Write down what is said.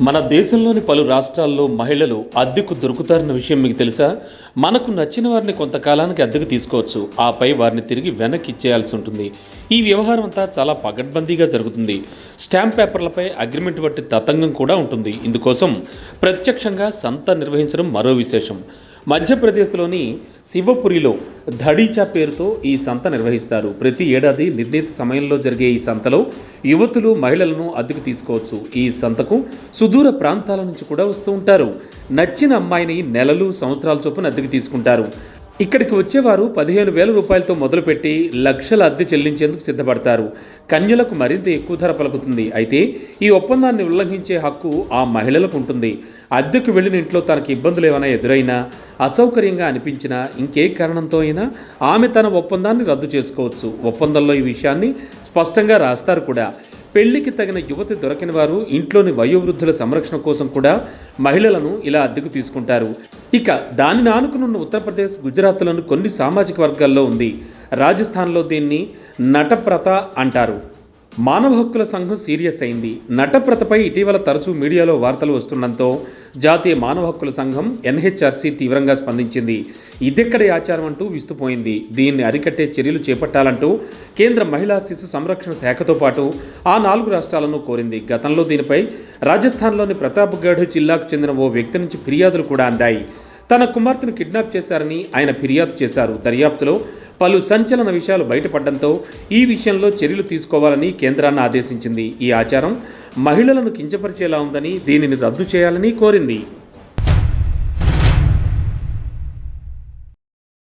మన దేశంలోని పలు రాష్ట్రాల్లో మహిళలు అద్దెకు దొరుకుతారన్న విషయం మీకు తెలుసా? మనకు నచ్చిన వారిని కొంతకాలానికి అద్దెకు తీసుకోవచ్చు. ఆపై వారిని తిరిగి వెనక్కి ఇచ్చేయాల్సి ఉంటుంది. ఈ వ్యవహారం అంతా చాలా పగడ్బందీగా జరుగుతుంది. స్టాంప్ పేపర్లపై అగ్రిమెంట్ వంటి తతంగం కూడా ఉంటుంది. ఇందుకోసం ప్రత్యక్షంగా సంత నిర్వహించడం మరో విశేషం. మధ్యప్రదేశ్లోని శివపురిలో ధడీచా పేరుతో ఈ సంత నిర్వహిస్తారు. ప్రతి ఏడాది నిర్ణీత సమయంలో జరిగే ఈ సంతలో యువతులు మహిళలను అద్దెకు తీసుకోవచ్చు. ఈ సంతకు సుదూర ప్రాంతాల నుంచి కూడా వస్తూ ఉంటారు. నచ్చిన అమ్మాయిని నెలలు సంవత్సరాల చొప్పున అద్దెకు తీసుకుంటారు. ఇక్కడికి వచ్చేవారు పదిహేను వేల రూపాయలతో మొదలుపెట్టి లక్షల అద్దె చెల్లించేందుకు సిద్ధపడతారు. కన్యలకు మరింత ఎక్కువ ధర పలుకుతుంది. అయితే ఈ ఒప్పందాన్ని ఉల్లంఘించే హక్కు ఆ మహిళలకు ఉంటుంది. అద్దెకు వెళ్ళిన ఇంట్లో తనకి ఇబ్బందులు ఏమైనా ఎదురైనా అసౌకర్యంగా అనిపించినా ఇంకే కారణంతో అయినా ఆమె తన ఒప్పందాన్ని రద్దు చేసుకోవచ్చు. ఒప్పందంలో ఈ విషయాన్ని స్పష్టంగా రాస్తారు కూడా. పెళ్ళికి తగిన యువతి దొరకని వారు ఇంట్లోని వయోవృద్ధుల సంరక్షణ కోసం కూడా మహిళలను ఇలా అద్దెకు తీసుకుంటారు. ఇక దానిని ఆనుకునున్న ఉత్తరప్రదేశ్ గుజరాత్లోని కొన్ని సామాజిక వర్గాల్లో ఉంది. రాజస్థాన్లో దీన్ని నటప్రత అంటారు. మానవ హక్కుల సంఘం సీరియస్ అయింది. నటప్రతపై ఇటీవల తరచూ మీడియాలో వార్తలు వస్తుండటంతో జాతీయ మానవ హక్కుల సంఘం ఎన్హెచ్ఆర్సీ తీవ్రంగా స్పందించింది. ఇదెక్కడి ఆచారం అంటూ విస్తుపోయింది. దీన్ని అరికట్టే చర్యలు చేపట్టాలంటూ కేంద్ర మహిళా శిశు సంరక్షణ శాఖతో పాటు ఆ నాలుగు రాష్ట్రాలను కోరింది. గతంలో దీనిపై రాజస్థాన్లోని ప్రతాప్గఢ్ జిల్లాకు చెందిన ఓ వ్యక్తి నుంచి ఫిర్యాదులు కూడా అందాయి. తన కుమార్తెను కిడ్నాప్ చేశారని ఆయన ఫిర్యాదు చేశారు. దర్యాప్తులో పలు సంచలన విషయాలు బయటపడడంతో ఈ విషయంలో చర్యలు తీసుకోవాలని కేంద్రాన్ని ఆదేశించింది. ఈ ఆచారం మహిళలను కించపరిచేలా ఉందని దీనిని రద్దు చేయాలని కోరింది.